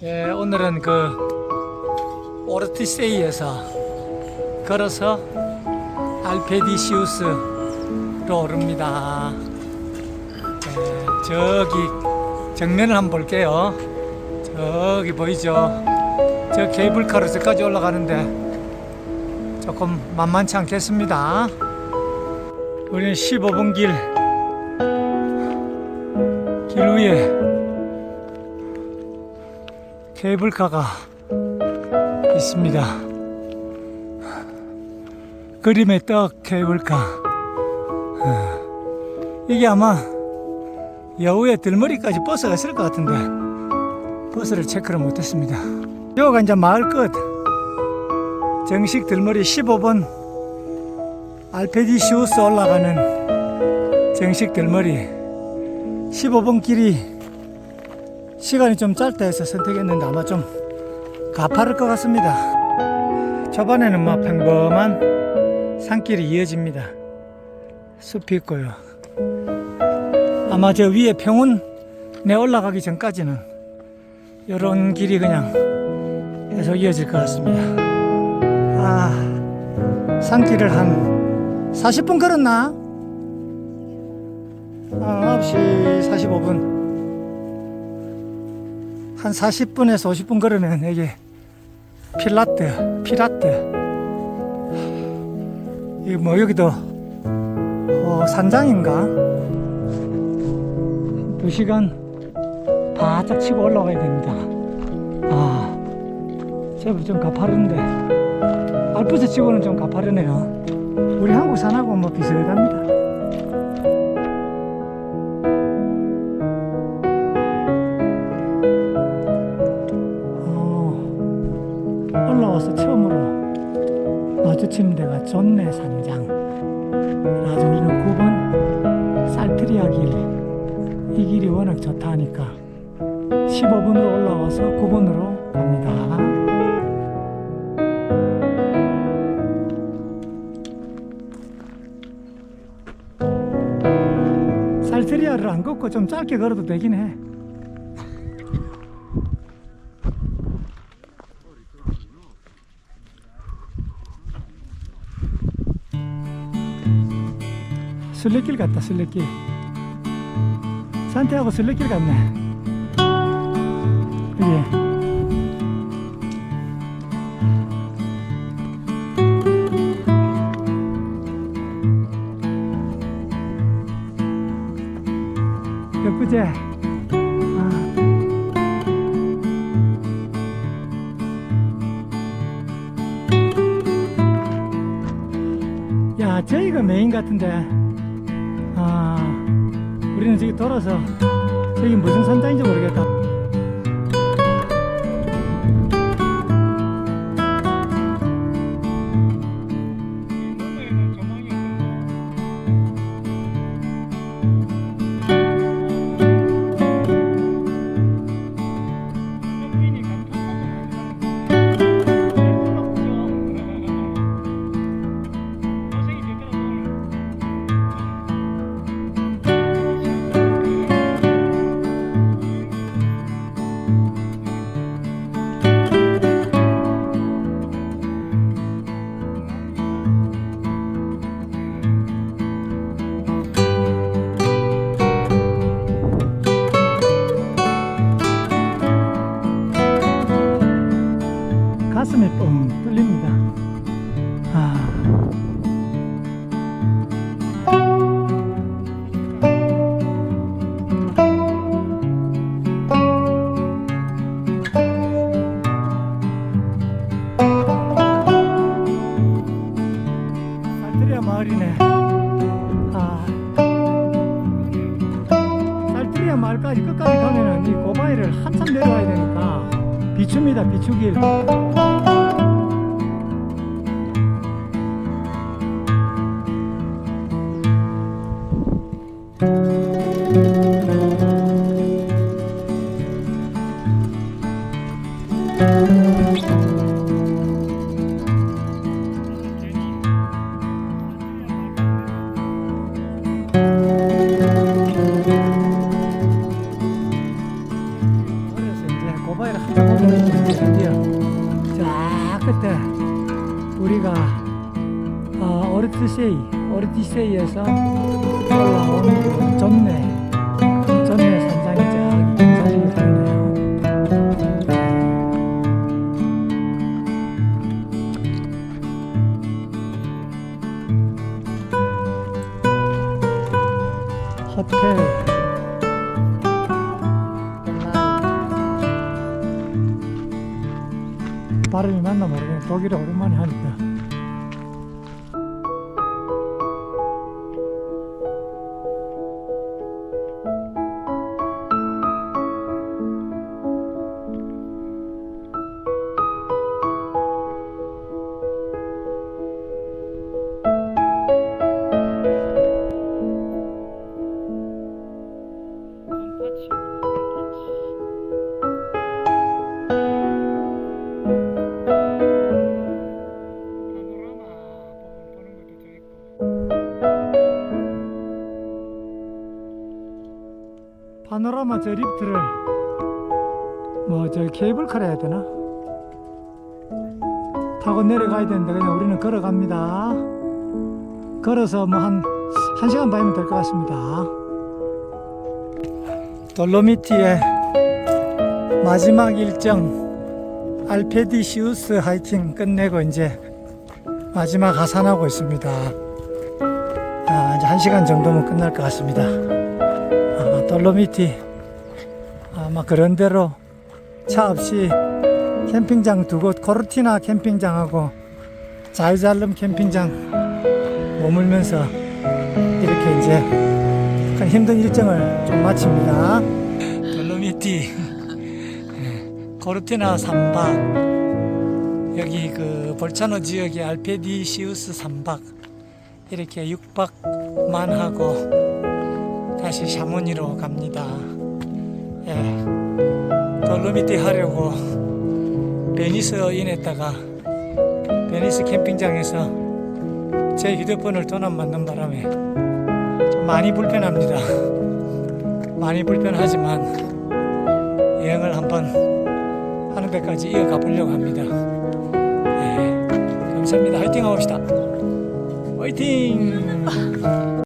예, 오늘은 그 오르티세이에서 걸어서 알페디시우스로 오릅니다. 예, 저기 정면을 한번 볼게요. 저기 보이죠? 저 케이블카로 저까지 올라가는데 조금 만만치 않겠습니다. 우리는 15분 길, 길 위에 케이블카가 있습니다. 그림의 떡 케이블카. 어, 이게 아마 여우의 들머리까지 버스가 있을 것 같은데 버스를 체크를 못했습니다. 여기가 이제 마을 끝 정식 들머리 15번 알페디 시우스 올라가는 정식 들머리 15번 길이 시간이 좀 짧다 해서 선택했는데 아마 좀 가파를 것 같습니다. 초반에는 뭐 평범한 산길이 이어집니다. 숲이 있고요. 아마 저 위에 평원에 올라가기 전까지는 이런 길이 그냥 계속 이어질 것 같습니다. 아, 산길을 한 40분 걸었나? 아, 9시 45분. 한 40분에서 50분 걸으면 이게 필라트, 피라트. 이뭐 여기도 어, 산장인가? 두 시간 바짝 치고 올라가야 됩니다. 아, 제법 좀 가파른데 알프스 치고는 좀 가파르네요. 우리 한국 산하고 뭐 비슷합니다. 존내 산장. 그래서 우리는 9번 살트리아 길. 이 길이 워낙 좋다 하니까 15분으로 올라와서 9번으로 갑니다. 살트리아를 안 걷고 좀 짧게 걸어도 되긴 해. 순례길 같다 순례길 산티아고 순례길 같네 그지 예쁘지? 아. 야 저기가 메인 같은데 아, 우리는 저기 돌아서 저기 무슨 산장인지 모르겠다. 비춥니다 비추길. 자 끝에 우리가 어, 오르티세이 오르티세이에서 올라온 전내 발음이 맞나 모르겠네. 독일어 오랜만에 하니까 파노라마 저 리프트를 뭐 저 케이블카라 해야 되나? 타고 내려가야 되는데 그냥 우리는 걸어갑니다. 걸어서 뭐한한 시간 반이면 될 것 같습니다. 돌로미티의 마지막 일정 알페디시우스 하이킹 끝내고 이제 마지막 하산하고 있습니다. 아, 이제 한 시간 정도면 끝날 것 같습니다. 아, 돌로미티 아마 그런 대로 차 없이 캠핑장 두 곳 코르티나 캠핑장하고 자유잘름 캠핑장 머물면서 이렇게 이제 큰 힘든 일정을 좀 마칩니다. 돌로미티 코르티나 3박 여기 그 볼차노 지역의 알페디시우스 3박 이렇게 6박만 하고 다시 샤모니로 갑니다. 예. 돌로미티 하려고 베니스인에다가 베니스 캠핑장에서 제 휴대폰을 도난 맞는 바람에 좀 많이 불편합니다. 많이 불편하지만 여행을 한번 하는 데까지 이어가 보려고 합니다. 예. 감사합니다. 화이팅 합시다. 화이팅!